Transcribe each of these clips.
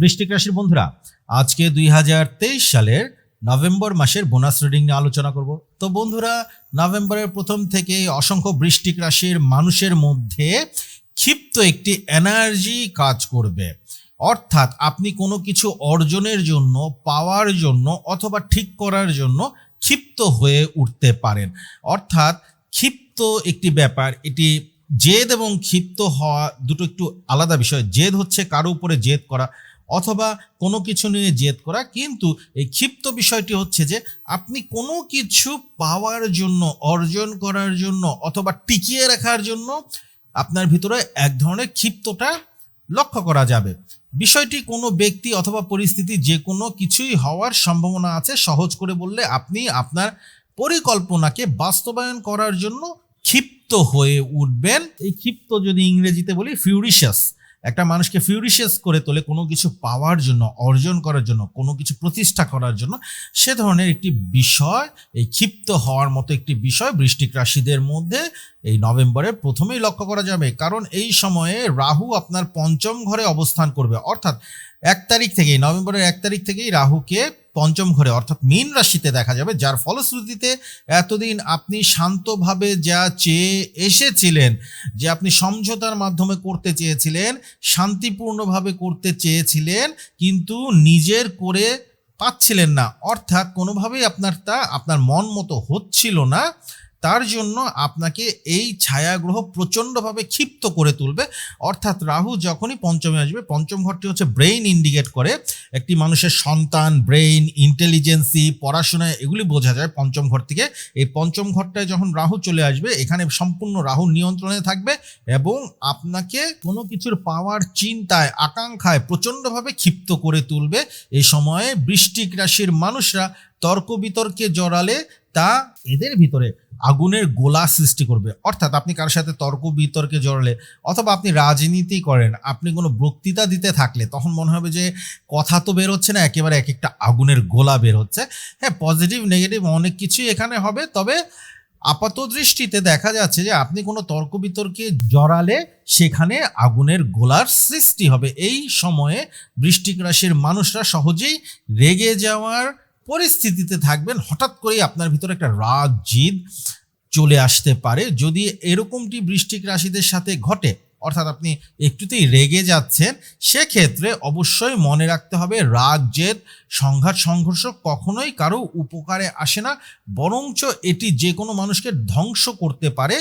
বৃষ্টিক রাশির বন্ধুরা, আজকে দুই হাজার তেইশ সালের নভেম্বর মাসের বোনাস রিডিং নিয়ে আলোচনা করব। তো বন্ধুরা, নভেম্বরের প্রথম থেকে অসংখ্য বৃষ্টিক রাশির মানুষের মধ্যে ক্ষিপ্ত একটি এনার্জি কাজ করবে। অর্থাৎ আপনি কোনো কিছু অর্জনের জন্য, পাওয়ার জন্য অথবা ঠিক করার জন্য ক্ষিপ্ত হয়ে উঠতে পারেন। অর্থাৎ ক্ষিপ্ত একটি ব্যাপার, এটি জেদ এবং ক্ষিপ্ত হওয়া দুটো একটু আলাদা বিষয়। জেদ হচ্ছে কারও উপরে জেদ করা অথবা কোনো কিছু নিয়ে জেদ করা। কিন্তু এই ক্ষিপ্ত বিষয়টি হচ্ছে যে, আপনি কোনো কিছু পাওয়ার জন্য, অর্জন করার জন্য অথবা টিকিয়ে রাখার জন্য আপনার ভিতরে এক ধরনের ক্ষিপ্তটা লক্ষ্য করা যাবে। বিষয়টি কোনো ব্যক্তি অথবা পরিস্থিতি যে কোনো কিছুই হওয়ার সম্ভাবনা আছে, সহজ করে বললে আপনি আপনার পরিকল্পনাকে বাস্তবায়ন করার জন্য ক্ষিপ্ত হয়ে উঠবেন। এই ক্ষিপ্ত যদি ইংরেজিতে বলি ফিউরিশাস একটা মানুষকে ফিউরিশিয়াস করে তোলে, কোনো কিছু পাওয়ার জন্য, অর্জন করার জন্য, কোনো কিছু প্রতিষ্ঠা করার জন্য, সে ধরনের একটি বিষয়, এই ক্ষিপ্ত হওয়ার মতো একটি বিষয় বৃষ্টিক রাশিদের মধ্যে এই নভেম্বরে প্রথমেই লক্ষ্য করা যাবে। কারণ এই সময়ে রাহু আপনার পঞ্চম ঘরে অবস্থান করবে। অর্থাৎ এক তারিখ থেকেই, নভেম্বরের এক তারিখ থেকেই রাহুকে পঞ্চম ঘরে, অর্থাৎ মীন রাশিতে দেখা যাবে, যার ফলশ্রুতিতে এতদিন আপনি শান্তভাবে যা চেয়ে এসেছিলেন, যে আপনি সমঝোতার মাধ্যমে করতে চেয়েছিলেন, শান্তিপূর্ণভাবে করতে চেয়েছিলেন, কিন্তু নিজের করে পাচ্ছিলেন না। অর্থাৎ কোনোভাবেই আপনার তা আপনার মন মতো হচ্ছিল না। তার জন্য আপনাকে এই ছায়াগ্রহ প্রচণ্ডভাবে ক্ষিপ্ত করে তুলবে। অর্থাৎ রাহু যখনই পঞ্চমে আসবে, পঞ্চম ঘরটি হচ্ছে ব্রেইন ইন্ডিকেট করে। একটি মানুষের সন্তান ব্রেইন ইন্টেলিজেন্সি পড়াশোনা, এগুলি বোঝা যায় পঞ্চম ঘর থেকে। এই পঞ্চম ঘরটায় যখন রাহু চলে আসবে, এখানে সম্পূর্ণ রাহুর নিয়ন্ত্রণে থাকবে এবং আপনাকে কোনো কিছুর পাওয়ার চিন্তায়, আকাঙ্ক্ষায় প্রচণ্ডভাবে ক্ষিপ্ত করে তুলবে। এই সময়ে বৃষ্টিক রাশির মানুষরা তর্ক বিতর্কে জড়ালে তা এদের ভিতরে আগুনের গোলা সৃষ্টি করবে। অর্থাৎ আপনি কারোর সাথে তর্ক, বিতর্কে জড়ালে অথবা আপনি রাজনীতি করেন, আপনি কোনো বক্তৃতা দিতে থাকলে তখন মনে হবে যে কথা তো বের হচ্ছে না, একেবারে এক একটা আগুনের গোলা বের হচ্ছে। হ্যাঁ পজিটিভ নেগেটিভ অনেক কিছুই এখানে হবে, তবে আপাত দৃষ্টিতে দেখা যাচ্ছে যে আপনি কোনো তর্ক, বিতর্কে জড়ালে সেখানে আগুনের গোলার সৃষ্টি হবে। এই সময়ে বৃষ্টিক রাশির মানুষরা সহজেই রেগে যাওয়ার পরিস্থিতিতে থাকবেন, হঠাৎ করেই আপনার ভিতরে একটা রাগ, জিদ চলে আসতে পারে। যদি এরকমটি বৃষ্টিক রাশিদের সাথে ঘটে, অর্থাৎ আপনি একটুতেই রেগে যাচ্ছেন, সেক্ষেত্রে অবশ্যই মনে রাখতে হবে রাগ জেদ সংঘাত, সংঘর্ষ কখনোই কারও উপকারে আসে না, বরঞ্চ এটি যে কোনো মানুষকে ধ্বংস করতে পারে।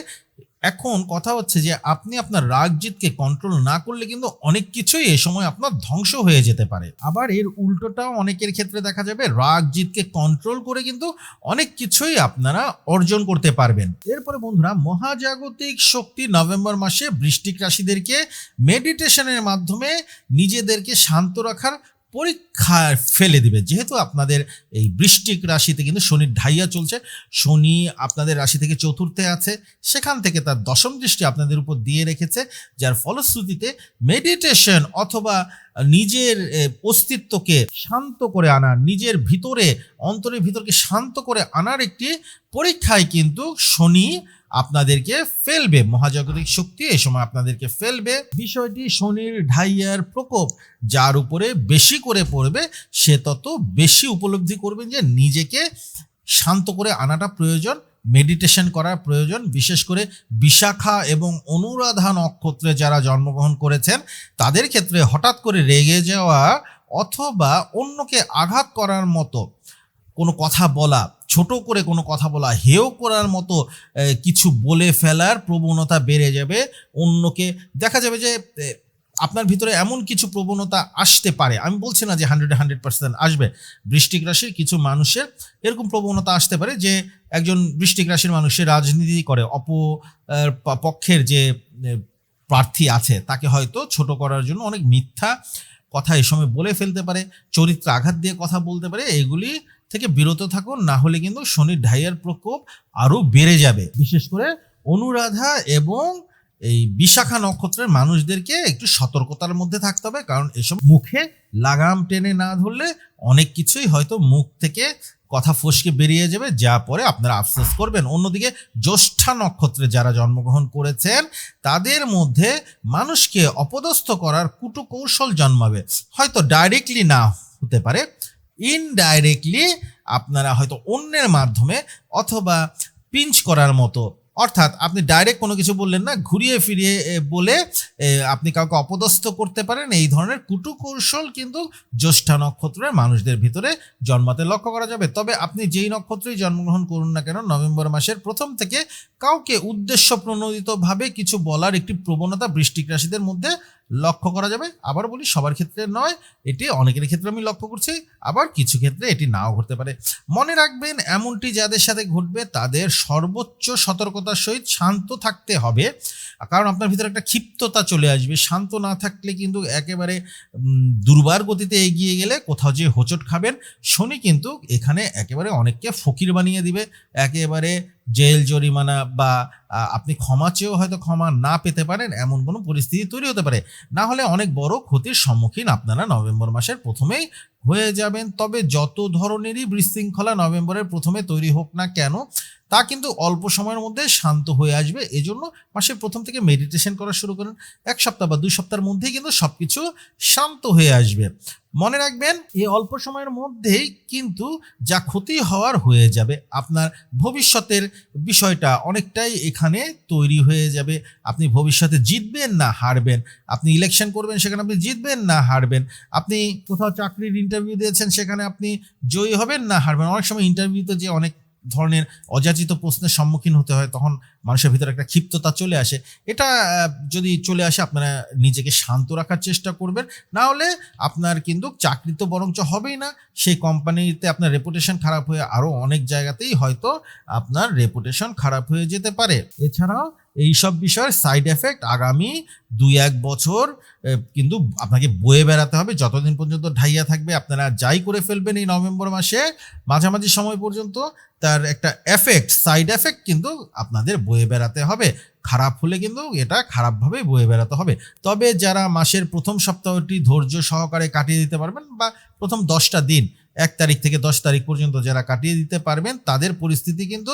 এখন কথা হচ্ছে যে আপনি আপনার রাগ জিতকে কন্ট্রোল না করলে কিন্তু অনেক কিছুই এ সময় আপনার ধ্বংস হয়ে যেতে পারে। আবার এর উল্টোটাও অনেকের ক্ষেত্রে দেখা যাবে রাগ জিতকে কন্ট্রোল করে কিন্তু অনেক কিছুই আপনারা অর্জন করতে পারবেন। এরপরে বন্ধুরা, মহাজাগতিক শক্তি নভেম্বর মাসে বৃষ্টিক রাশিদেরকে মেডিটেশনের মাধ্যমে নিজেদেরকে শান্ত রাখার পরীক্ষায় ফেলে দিবে। যেহেতু আপনাদের এই বৃষ্টিক রাশিতে কিন্তু শনির ঢাইয়া চলছে, শনি আপনাদের রাশি থেকে চতুর্থে আছে, সেখান থেকে তার দশম দৃষ্টি আপনাদের উপর দিয়ে রেখেছে, যার ফলশ্রুতিতে মেডিটেশন অথবা নিজের অস্তিত্বকে শান্ত করে আনার নিজের ভিতরে, অন্তরের ভিতরকে শান্ত করে আনার একটি পরীক্ষায় কিন্তু শনি আপনাদেরকে ফেলবে, মহাজাগতিক শক্তি এই সময় আপনাদেরকে ফেলবে। বিষয়টি শনির ঢাইয়ার প্রকোপ, যার উপরে বেশি করে পড়বে, সে তত বেশি উপলব্ধি করবেন যে নিজেকে শান্ত করে আনাটা প্রয়োজন মেডিটেশন করার প্রয়োজন। বিশেষ করে বিশাখা এবং অনুরাধা নক্ষত্রে যারা জন্মগ্রহণ করেছেন, তাদের ক্ষেত্রে হঠাৎ করে রেগে যাওয়া অথবা অন্যকে আঘাত করার মতো কোনো কথা বলা ছোট করে কোনো কথা বলা হেয় করার মতো কিছু বলে ফেলার প্রবণতা বেড়ে যাবে, অন্যকে দেখা যাবে যে আপনার ভিতরে এমন কিছু প্রবণতা আসতে পারে। আমি বলছি না যে হান্ড্রেড হান্ড্রেড পার্সেন্ট আসবে। বৃষ্টিক রাশির কিছু মানুষের এরকম প্রবণতা আসতে পারে যে, একজন বৃষ্টিক রাশির মানুষের রাজনীতি করে, অপ পক্ষের যে প্রার্থী আছে, তাকে হয়তো ছোট করার জন্য অনেক মিথ্যা কথা এই সময় বলে ফেলতে পারে, চরিত্র আঘাত দিয়ে কথা বলতে পারে, এগুলি থেকে বিরত থাকুন, না হলে কিন্তু শনির ঢাইয়ার প্রকোপ আরও বেড়ে যাবে। বিশেষ করে অনুরাধা এবং এই বিশাখা নক্ষত্রের মানুষদেরকে একটু সতর্কতার মধ্যে থাকতে হবে, কারণ এসব মুখে লাগাম টেনে না ধরলে অনেক কিছুই হয়তো মুখ থেকে কথা ফসকে বেরিয়ে যাবে, যা পরে আপনারা আফসোস করবেন। অন্যদিকে জ্যৈষ্ঠা নক্ষত্রে যারা জন্মগ্রহণ করেছেন, তাদের মধ্যে মানুষকে অপদস্থ করার কুটকৌশল জন্মাবে। হয়তো ডাইরেক্টলি না হতে পারে ইনডাইরেক্টলি আপনারা হয়তো অন্যের মাধ্যমে অথবা পিঞ্চ করার মতো। অর্থাৎ আপনি ডাইরেক্ট কোনো কিছু বললেন না, ঘুরিয়ে ফিরিয়ে বলে আপনি কাউকে অপদস্থ করতে পারেন। এই ধরনের কুটুকৌশল কিন্তু জ্যৈষ্ঠা নক্ষত্রের মানুষদের ভিতরে জন্মাতে লক্ষ্য করা যাবে। তবে আপনি যেই নক্ষত্রেই জন্মগ্রহণ করুন না কেন, নভেম্বর মাসের প্রথম থেকে কাউকে উদ্দেশ্য প্রণোদিতভাবে কিছু বলার একটি প্রবণতা বৃষ্টিক রাশিদের মধ্যে লক্ষ্য করা যাবে। আবার বলি, সবার ক্ষেত্রে নয়, এটি অনেকের ক্ষেত্রে আমি লক্ষ্য করছি, আবার কিছু ক্ষেত্রে এটি নাও ঘটতে পারে। মনে রাখবেন, এমনটি যাদের সাথে ঘটবে, তাদের সর্বোচ্চ সতর্কতার সহিত শান্ত থাকতে হবে। কারণ আপনার ভিতরে একটা ক্ষিপ্ততা চলে আসবে। শান্ত না থাকলে কিন্তু একেবারে দুর্বার গতিতে এগিয়ে গেলে কোথাও যে হোঁচট খাবেন, শনি কিন্তু এখানে একেবারে অনেককে ফকির বানিয়ে দিবে। একেবারে জেল জরিমানা বা আপনি ক্ষমা চেয়েও হয়তো ক্ষমা না পেতে পারেন, এমন কোনো পরিস্থিতি তৈরি হতে পারে। না হলে অনেক বড় ক্ষতির সম্মুখীন আপনারা নভেম্বর মাসের প্রথমেই হয়ে যাবেন। তবে যত ধরনেরই বিশৃঙ্খলা নভেম্বরের প্রথমে তৈরি হোক না কেন, তা কিন্তু অল্প সময়ের মধ্যে শান্ত হয়ে আসবে। এজন্য মাসের প্রথম থেকে মেডিটেশন করা শুরু করেন। এক সপ্তাহ বা দুই সপ্তাহের মধ্যেই কিন্তু সব কিছু শান্ত হয়ে আসবে। মনে রাখবেন এই অল্প সময়ের মধ্যেই কিন্তু যা ক্ষতি হওয়ার হয়ে যাবে। আপনার ভবিষ্যতের বিষয়টা অনেকটাই এখানে তৈরি হয়ে যাবে। আপনি ভবিষ্যতে জিতবেন না হারবেন। আপনি ইলেকশন করবেন, সেখানে আপনি জিতবেন না হারবেন। আপনি কোথাও চাকরির ইন্টারভিউ দিয়েছেন, সেখানে আপনি জয়ী হবেন না হারবেন। অনেক সময় ইন্টারভিউতে যে অনেক ধরনের অযাচিত প্রশ্নের সম্মুখীন হতে হয়, তখন মানুষের ভিতরে একটা ক্ষিপ্ততা চলে আসে। এটা যদি চলে আসে, আপনারা নিজেকে শান্ত রাখার চেষ্টা করবেন। না হলে আপনার কিন্তু চাকরি তো বরঞ্চ হবেই না, সেই কোম্পানিতে আপনার রেপুটেশন খারাপ হয়ে আরও অনেক জায়গাতেই হয়তো আপনার রেপুটেশন খারাপ হয়ে যেতে পারে। এছাড়াও এইসব বিষয়ের সাইড এফেক্ট আগামী দুই এক বছর কিন্তু আপনাকে বয়ে বেড়াতে হবে। যতদিন পর্যন্ত ঢাইয়া থাকবে, আপনারা যাই করে ফেলবেন এই নভেম্বর মাসে, মাঝামাঝি সময় পর্যন্ত তার একটা এফেক্ট সাইড এফেক্ট কিন্তু আপনাদের বয়ে বেড়াতে হবে। খারাপ হলে কিন্তু এটা খারাপভাবে বয়ে বেড়াতে হবে। তবে যারা মাসের প্রথম সপ্তাহটি ধৈর্য সহকারে কাটিয়ে দিতে পারবেন বা প্রথম দশটা দিন এক তারিখ থেকে দশ তারিখ পর্যন্ত যারা কাটিয়ে দিতে পারবেন, তাদের পরিস্থিতি কিন্তু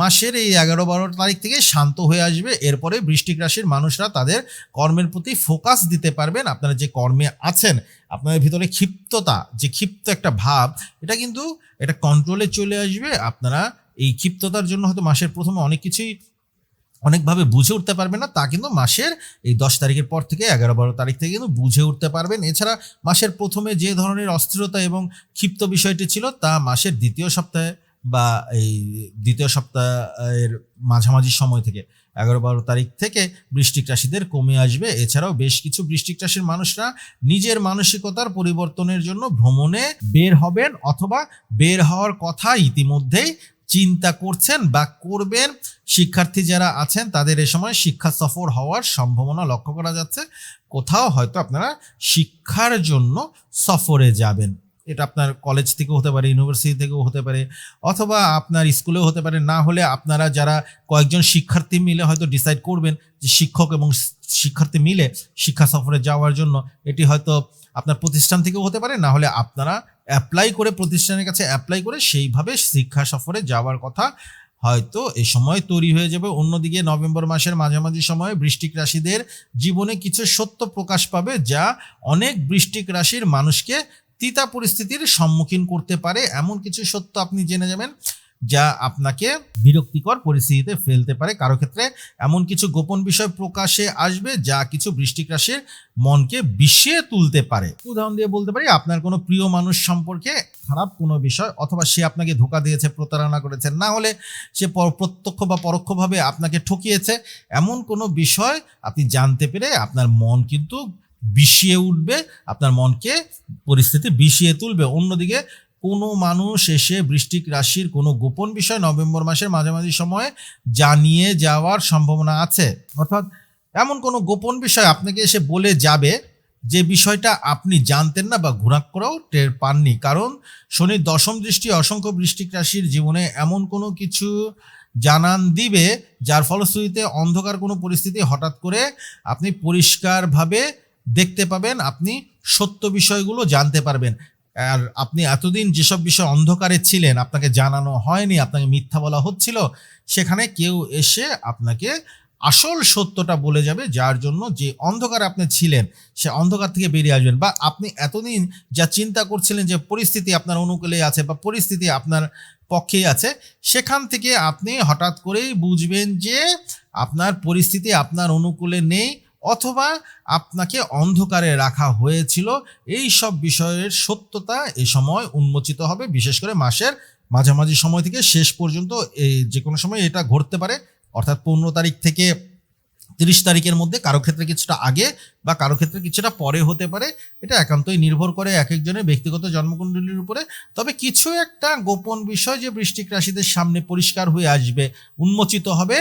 মাসের এই এগারো বারো তারিখ থেকে শান্ত হয়ে আসবে। এরপরে বৃষ্টিক রাশির মানুষরা তাদের কর্মের প্রতি ফোকাস দিতে পারবেন। আপনারা যে কর্মে আছেন, আপনাদের ভিতরে ক্ষিপ্ততা, যে ক্ষিপ্ত একটা ভাব, এটা কিন্তু এটা কন্ট্রোলে চলে আসবে। আপনারা এই ক্ষিপ্ততার জন্য হয়তো মাসের প্রথমে অনেক কিছুই অনেকভাবে বুঝে উঠতে পারবেন না, তা কিন্তু মাসের এই দশ তারিখের পর থেকে এগারো বারো তারিখ থেকে কিন্তু বুঝে উঠতে পারবেন। এছাড়া মাসের প্রথমে যে ধরনের অস্থিরতা এবং ক্ষিপ্ত বিষয়টি ছিল, তা মাসের দ্বিতীয় সপ্তাহে বা এই দ্বিতীয় সপ্তাহের মাঝামাঝি সময় থেকে, এগারো বারো তারিখ থেকে বৃষ্টিক রাশিদের কমে আসবে। এছাড়াও বেশ কিছু বৃষ্টিক রাশির মানুষরা নিজের মানসিকতার পরিবর্তনের জন্য ভ্রমণে বের হবেন অথবা বের হওয়ার কথা ইতিমধ্যেই চিন্তা করছেন বা করবেন, শিক্ষার্থী যারা আছেন তাদের এ সময় শিক্ষা সফর হওয়ার সম্ভাবনা লক্ষ্য করা যাচ্ছে। কোথাও হয়তো আপনারা শিক্ষার জন্য সফরে যাবেন। এটা আপনার কলেজ থেকেও হতে পারে, ইউনিভার্সিটি থেকেও হতে পারে, অথবা আপনার স্কুলেও হতে পারে। না হলে আপনারা যারা কয়েকজন শিক্ষার্থী মিলে হয়তো ডিসাইড করবেন যে শিক্ষক এবং শিক্ষার্থী মিলে শিক্ষা সফরে যাওয়ার জন্য, এটি হয়তো আপনার প্রতিষ্ঠান থেকেও হতে পারে না হলে আপনারা অ্যাপ্লাই করে প্রতিষ্ঠানের কাছে অ্যাপ্লাই করে সেইভাবে শিক্ষা সফরে যাওয়ার কথা হয়তো এই সময় তৈরি হয়ে যাবে। অন্যদিকে নভেম্বর মাসের মাঝামাঝি সময়ে বৃষ্টিক রাশিদের জীবনে কিছু সত্য প্রকাশ পাবে, যা অনেক বৃষ্টিক রাশির মানুষকে তিতা পরিস্থিতির সম্মুখীন করতে পারে। এমন কিছু সত্য আপনি জেনে যাবেন। যা আপনাকে বিরক্তিকর পরিস্থিতিতে ফেলতে পারে। কারও ক্ষেত্রে এমন কিছু গোপন বিষয় প্রকাশে আসবে যা কিছু বৃষ্টিক রাশির মনকে বিষিয়ে তুলতে পারে। উদাহরণ দিয়ে বলতে পারি, আপনার কোনো প্রিয় মানুষ সম্পর্কে খারাপ কোনো বিষয় অথবা সে আপনাকে ধোকা দিয়েছে, প্রতারণা করেছে, না হলে সে প্রত্যক্ষ বা পরোক্ষভাবে আপনাকে ঠকিয়েছে, এমন কোনো বিষয় আপনি জানতে পেরে আপনার মন কিন্তু বিষিয়ে উঠবে, আপনার মনকে পরিস্থিতি বিষিয়ে তুলবে। অন্যদিকে কোনো মানুষ এসে বৃষ্টিক রাশির কোনো গোপন বিষয় নভেম্বর মাসের মাঝামাঝি সময়ে জানিয়ে যাওয়ার সম্ভাবনা আছে। অর্থাৎ এমন কোনো গোপন বিষয় আপনাকে এসে বলে যাবে যে বিষয়টা আপনি জানতেন না বা ঘোরাক করেও টের পাননি। কারণ শনির দশম দৃষ্টি অসংখ্য বৃষ্টিক রাশির জীবনে এমন কোনো কিছু জানান দিবে যার ফলশ্রুতিতে অন্ধকার কোনো পরিস্থিতি হঠাৎ করে আপনি পরিষ্কারভাবে দেখতে পাবেন, আপনি সত্য বিষয়গুলো জানতে পারবেন। আর আপনি এতদিন যেসব বিষয় অন্ধকারে ছিলেন, আপনাকে জানানো হয়নি, আপনাকে মিথ্যা বলা হচ্ছিল, সেখানে কেউ এসে আপনাকে আসল সত্যটা বলে যাবে, যার জন্য যে অন্ধকারে আপনি ছিলেন, সে অন্ধকার থেকে বেরিয়ে আসবেন। বা আপনি এতদিন যা চিন্তা করছিলেন যে পরিস্থিতি আপনার অনুকূলে আছে বা পরিস্থিতি আপনার পক্ষেই আছে, সেখান থেকে আপনি হঠাৎ করেই বুঝবেন যে আপনার পরিস্থিতি আপনার অনুকূলে নেই অথবা আপনাকে অন্ধকারে রাখা হয়েছিল, এই সব বিষয়ের সত্যতা এই সময় উন্মোচিত হবে, বিশেষ করে মাসের মাঝামাঝি সময় থেকে শেষ পর্যন্ত এই যে কোনো সময় এটা ঘটতে পারে। অর্থাৎ পনেরো তারিখ থেকে তিরিশ তারিখের মধ্যে কারও ক্ষেত্রে কিছুটা আগে বা কারও ক্ষেত্রে কিছুটা পরে হতে পারে, এটা একান্তই নির্ভর করে এক একজনের ব্যক্তিগত জন্মকুণ্ডলীর উপরে। তবে কিছু একটা গোপন বিষয় যে বৃষ্টিক রাশিদের সামনে পরিষ্কার হয়ে আসবে, উন্মোচিত হবে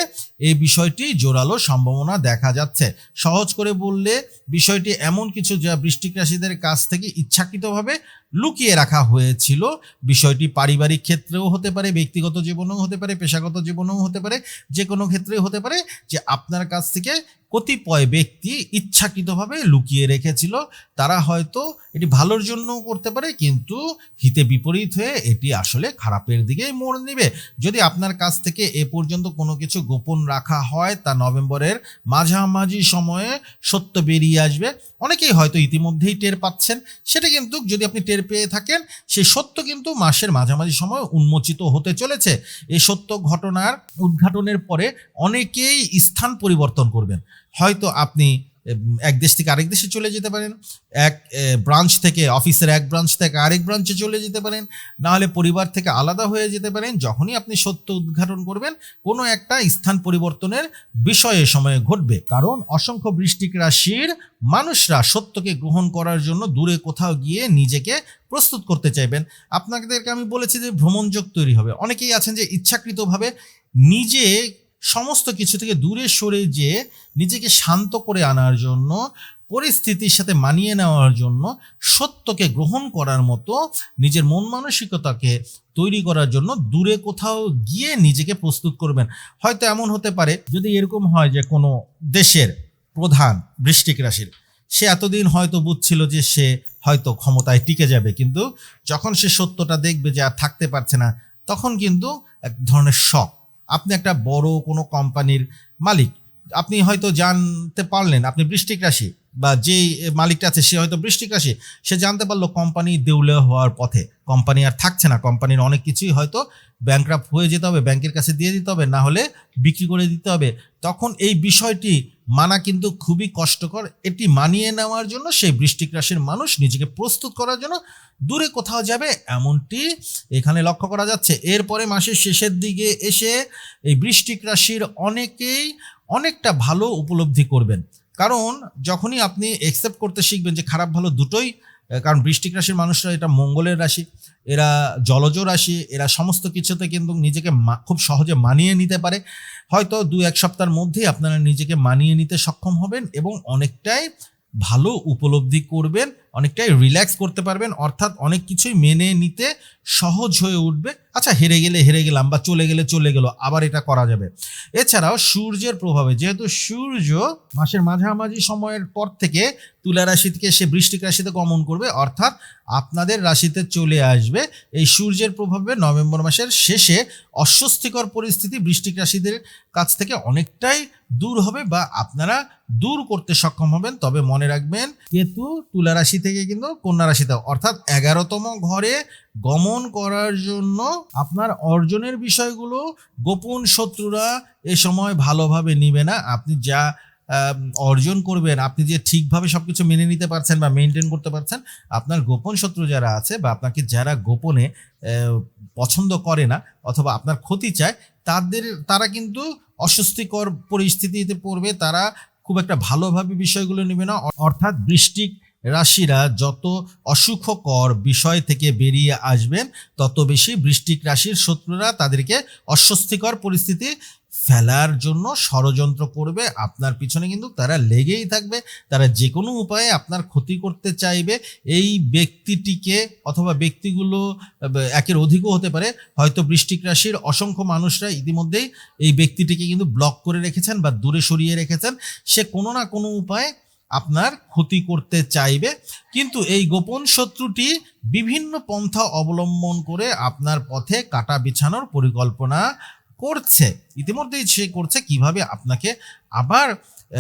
এই বিষয়টি জোরালো সম্ভাবনা দেখা যাচ্ছে। সহজ করে বললে, বিষয়টি এমন কিছু যা বৃষ্টিক রাশিদের কাছ থেকে ইচ্ছাকৃতভাবে লুকিয়ে রাখা হয়েছিল। বিষয়টি পারিবারিক ক্ষেত্রেও হতে পারে, ব্যক্তিগত জীবনেও হতে পারে, পেশাগত জীবনেও হতে পারে যে কোনো ক্ষেত্রে হতে পারে, যে আপনার কাছ থেকে কতিপয় ব্যক্তি ইচ্ছাকৃতভাবে লুকিয়ে রেখেছিল। তারা হয়তো এটি ভালোর জন্যও করতে পারে, কিন্তু হিতে বিপরীত হয়ে এটি আসলে খারাপের দিকেই মোড় নেবে। যদি আপনার কাছ থেকে এ পর্যন্ত কোনো কিছু গোপন রাখা হয়, তা নভেম্বরের মাঝামাঝি সময়ে সত্য বেরিয়ে আসবে। অনেকেই হয়তো ইতিমধ্যেই টের পাচ্ছেন। সেটা কিন্তু যদি আপনি টের পেয়ে থাকেন সেই সত্য কিন্তু মাসের মাঝামাঝি সময় উন্মোচিত হতে চলেছে। এই সত্য ঘটনার উদ্ঘাটনের পরে অনেকেই স্থান পরিবর্তন করবেন। হয়তো আপনি এক দেশ থেকে আরেক দেশে চলে যেতে পারেন, এক ব্রাঞ্চ থেকে অফিসের এক ব্রাঞ্চ থেকে আরেক ব্রাঞ্চে চলে যেতে পারেন, না হলে পরিবার থেকে আলাদা হয়ে যেতে পারেন, যখনই আপনি সত্য উদ্ঘাটন করবেন, কোনো একটা স্থান পরিবর্তনের বিষয়ে সময়ে ঘটবে। কারণ অসংখ্য বৃষ্টিক রাশির মানুষরা সত্যকে গ্রহণ করার জন্য দূরে কোথাও গিয়ে নিজেকে প্রস্তুত করতে চাইবেন। আপনাদেরকে আমি বলেছি যে ভ্রমণযোগ তৈরি হবে। অনেকেই আছেন যে ইচ্ছাকৃতভাবে নিজে সমস্ত কিছু থেকে দূরে সরে যে নিজেকে শান্ত করে আনার জন্য, পরিস্থিতির সাথে মানিয়ে নেওয়ার জন্য, সত্যকে গ্রহণ করার মতো নিজের মন মানসিকতাকে তৈরি করার জন্য দূরে কোথাও গিয়ে নিজেকে প্রস্তুত করবেন। হয়তো এমন হতে পারে, যদি এরকম হয় যে কোনো দেশের প্রধান বৃষ্টিক রাশির, সে এতদিন হয়তো বুঝছিল যে সে হয়তো ক্ষমতায় টিকে যাবে, কিন্তু যখন সে সত্যটা দেখবে যে আর থাকতে পারছে না, তখন কিন্তু এক ধরনের শখ আপনি একটা বড় কোনো কোম্পানির মালিক। আপনি হয়তো জানতে পারলেন আপনি বৃষ্টিক রাশি। বা যেই মালিকটা আছে, সে হয়তো বৃষ্টিক রাশি সে জানতে পারল কোম্পানি দেউলে হওয়ার পথে। কোম্পানি আর থাকছে না, কোম্পানির অনেক কিছুই হয়তো ব্যাংক্রাফ্ট হয়ে যেতে হবে ব্যাংকের কাছে দিয়ে দিতে হবে, না হলে বিক্রি করে দিতে হবে। তখন এই বিষয়টি মানা কিন্তু খুবই কষ্টকর। এটি মানিয়ে নেওয়ার জন্য সেই বৃষ্টিক রাশির মানুষ নিজেকে প্রস্তুত করার জন্য দূরে কোথাও যাবে এমনটি এখানে লক্ষ্য করা যাচ্ছে। এরপরে মাসের শেষের দিকে এসে এই বৃষ্টিক রাশির অনেকেই অনেকটা ভালো উপলব্ধি করবেন। কারণ যখনই আপনি একসেপ্ট করতে শিখবেন যে খারাপ ভালো দুটোই কারণ বৃষ্টিক রাশির মানুষরা এটা মঙ্গলের রাশি, এরা জলজ রাশি, এরা সমস্ত কিছুতে কিন্তু নিজেকে খুব সহজে মানিয়ে নিতে পারে। হয়তো দু এক সপ্তাহের মধ্যেই আপনারা নিজেকে মানিয়ে নিতে সক্ষম হবেন এবং অনেকটাই ভালো উপলব্ধি করবেন, অনেকটাই রিল্যাক্স করতে পারবেন, অর্থাৎ অনেক কিছুই মেনে নিতে সহজ হয়ে উঠবে। আচ্ছা হেরে গেলে হেরে গেলাম বা চলে গেলে চলে গেল, আবার এটা করা যাবে। এছাড়াও সূর্যের প্রভাবে, যেহেতু সূর্য মাসের মাঝামাঝি সময়ের পর থেকে তুলা রাশি থেকে সে বৃষ্টিক রাশিতে গমন করবে, অর্থাৎ আপনাদের রাশিতে চলে আসবে। এই সূর্যের প্রভাবে নভেম্বর মাসের শেষে অস্বস্তিকর পরিস্থিতি বৃষ্টিক রাশিদের কাছ থেকে অনেকটাই দূর হবে বা আপনারা দূর করতে সক্ষম হবেন। তবে মনে রাখবেন, কেতু তুলা রাশি থেকে কিন্তু কন্যা রাশিতে, অর্থাৎ এগারোতম ঘরে গমন করার জন্য আপনার অর্জনের বিষয়গুলো গোপন শত্রুরা এ সময় ভালোভাবে নিবে না। আপনি যা অর্জন করবেন, আপনি যে ঠিকভাবে সবকিছু মেনে নিতে পারছেন বা মেনটেন করতে পারছেন, আপনার গোপন শত্রু যারা আছে বা আপনাকে যারা গোপনে পছন্দ করে না অথবা আপনার ক্ষতি চায়, তাদের, তারা কিন্তু অস্বস্তিকর পরিস্থিতিতে পড়বে। তারা খুব একটা ভালোভাবে বিষয়গুলো নেবে না। অর্থাৎ বৃষ্টিক রাশিরা যত অসুখকর বিষয় থেকে বেরিয়ে আসবেন, তত বেশি বৃষ্টিক রাশির শত্রুরা তাদেরকে অস্বস্তিকর পরিস্থিতি ফেলার জন্য ষড়যন্ত্র করবে। আপনার পিছনে কিন্তু তারা লেগেই থাকবে। তারা যে কোনো উপায়ে আপনার ক্ষতি করতে চাইবে। এই ব্যক্তিটিকে অথবা ব্যক্তিগুলো, একের অধিকও হতে পারে, হয়তো বৃষ্টিক রাশির অসংখ্য মানুষরা ইতিমধ্যেই এই ব্যক্তিটিকে কিন্তু ব্লক করে রেখেছেন বা দূরে সরিয়ে রেখেছেন। সে কোনো না কোনো উপায়ে আপনার ক্ষতি করতে চাইবে। কিন্তু এই গোপন শত্রুটি বিভিন্ন পন্থা অবলম্বন করে আপনার পথে কাটা বিছানোর পরিকল্পনা করছে। ইতিমধ্যেই সে করছে কীভাবে আপনাকে আবার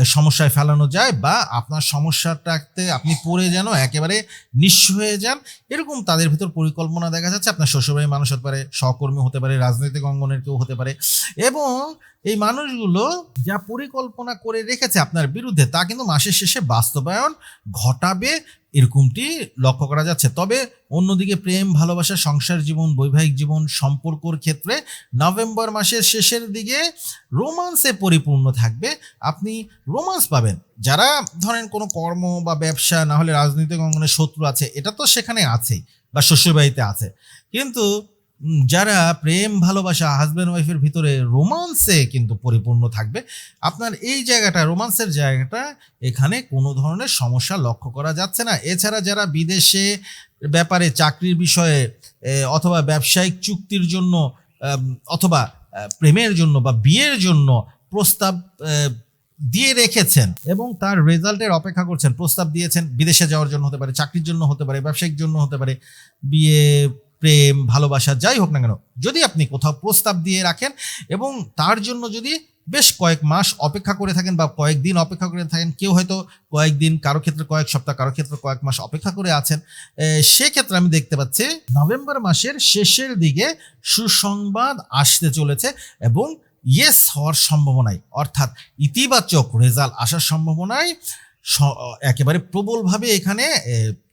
সমস্যায় ফেলানো যায় বা আপনার সমস্যাটাতে আপনি পড়ে যেন একেবারে নিঃস্ব হয়ে যান। এরকম তাদের ভিতর পরিকল্পনা দেখা যাচ্ছে। আপনার শ্বশুরবাড়ির মানুষ হতে পারে, সহকর্মী হতে পারে, রাজনৈতিক অঙ্গনের কেউ হতে পারে। এবং এই মানুষগুলো যা পরিকল্পনা করে রেখেছে আপনার বিরুদ্ধে, তা কিন্তু মাসের শেষে বাস্তবায়ন ঘটাবে এরকমটি লক্ষ্য করা যাচ্ছে। তবে অন্যদিকে প্রেম, ভালোবাসা, সংসার জীবন, বৈবাহিক জীবন, সম্পর্কর ক্ষেত্রে নভেম্বর মাসের শেষের দিকে রোমান্সে পরিপূর্ণ থাকবে। আপনি রোমান্স পাবেন। যারা ধরেন কোনো কর্ম বা ব্যবসা, না হলে রাজনৈতিক অঙ্গনে শত্রু আছে, এটা তো সেখানে আছেই বা শ্বশুরবাড়িতে আছে। কিন্তু যারা প্রেম, ভালোবাসা হাজব্যান্ড ওয়াইফের ভিতরে রোমান্সে কিন্তু পরিপূর্ণ থাকবে, আপনার এই জায়গাটা রোমান্সের জায়গাটা, এখানে কোনো ধরনের সমস্যা লক্ষ্য করা যাচ্ছে না। এছাড়া যারা বিদেশে ব্যাপারে চাকরির বিষয়ে অথবা ব্যবসায়িক চুক্তির জন্য অথবা প্রেমের জন্য বা বিয়ের জন্য প্রস্তাব দিয়ে রেখেছেন এবং তার রেজাল্টের অপেক্ষা করছেন। প্রস্তাব দিয়েছেন, বিদেশে যাওয়ার জন্য হতে পারে, চাকরির জন্য হতে পারে, ব্যবসায়িক জন্য হতে পারে, বিয়ে প্রেম, ভালোবাসা, যাই হোক না কেন, যদি আপনি কোথাও প্রস্তাব দিয়ে রাখেন এবং তার জন্য যদি বেশ কয়েক মাস অপেক্ষা করে থাকেন বা কয়েকদিন অপেক্ষা করে থাকেন, কেউ হয়তো কয়েকদিন কারও ক্ষেত্রে কয়েক সপ্তাহ, কারও ক্ষেত্রে কয়েক মাস অপেক্ষা করে আছেন সেক্ষেত্রে আমি দেখতে পাচ্ছি নভেম্বর মাসের শেষের দিকে সুসংবাদ আসতে চলেছে এবং ইয়েস হওয়ার সম্ভাবনায় অর্থাৎ ইতিবাচক রেজাল্ট আসার সম্ভাবনায় একেবারে প্রবলভাবে এখানে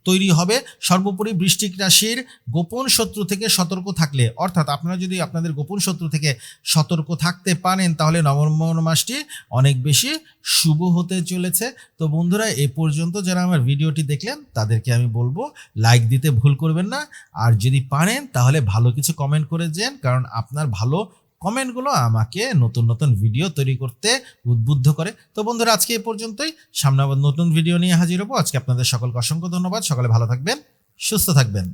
তৈরি হবে। সর্বোপরি বৃষ্টিক রাশির গোপন শত্রু থেকে সতর্ক থাকলে, অর্থাৎ আপনারা যদি আপনাদের গোপন শত্রু থেকে সতর্ক থাকতে পারেন, তাহলে নভেম্বর মাসটি অনেক বেশি শুভ হতে চলেছে। তো বন্ধুরা, এ পর্যন্ত যারা আমার ভিডিওটি দেখলেন, তাদেরকে আমি বলব লাইক দিতে ভুল করবেন না। আর যদি পারেন, তাহলে ভালো কিছু কমেন্ট করে যান কারণ আপনার ভালো কমেন্টগুলো আমাকে নতুন নতুন ভিডিও তৈরি করতে উদ্বুদ্ধ করে। তো বন্ধুরা, আজকে এ পর্যন্তই। সামনে আবার নতুন ভিডিও নিয়ে হাজির হব। আজকে আপনাদের সকলকে অসংখ্য ধন্যবাদ। সকালে ভালো থাকবেন, সুস্থ থাকবেন।